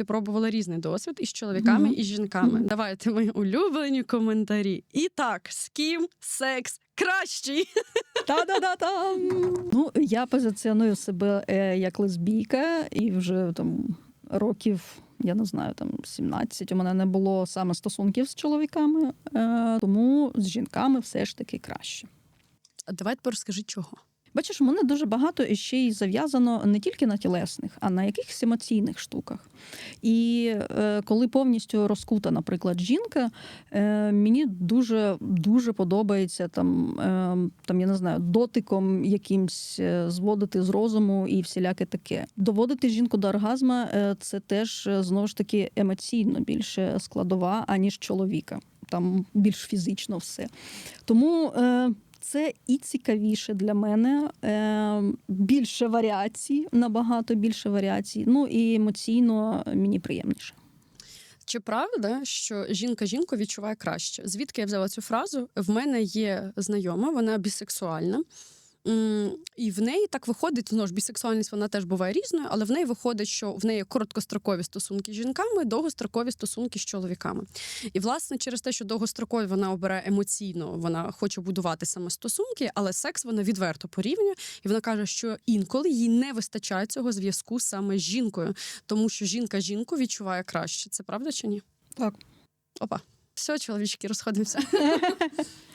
ти пробувала різний досвід із чоловіками Мгм. і з жінками. Мгм. Давайте мої улюблені коментарі. І так, з ким секс кращий? Та-да-да-там! Ну, я позиціоную себе е, як лесбійка, і вже там років, я не знаю, там 17 у мене не було саме стосунків з чоловіками, е, тому з жінками все ж таки краще. А давай тепер розкажи чого. Бачиш, у мене дуже багато ще й зав'язано не тільки на тілесних, а на якихось емоційних штуках. І е, коли повністю розкута, наприклад, жінка, е, мені дуже дуже подобається там, е, там, я не знаю, дотиком якимсь е, зводити з розуму і всіляке таке. Доводити жінку до оргазма е, це теж е, знову ж таки емоційно більше складова, аніж чоловіка. Там більш фізично все. Тому. Е, це і цікавіше для мене, е, більше варіацій, набагато більше варіацій. Ну і емоційно мені приємніше. Чи правда, що жінка жінку відчуває краще? Звідки я взяла цю фразу? В мене є знайома, вона бісексуальна. І в неї так виходить, ну ж бісексуальність вона теж буває різною, але в неї виходить, що в неї короткострокові стосунки з жінками, довгострокові стосунки з чоловіками. І власне через те, що довгострокові вона обирає емоційно, вона хоче будувати саме стосунки, але секс вона відверто порівнює, і вона каже, що інколи їй не вистачає цього зв'язку саме з жінкою, тому що жінка жінку відчуває краще. Це правда чи ні? Так. Опа. Все, чоловічки, розходимося.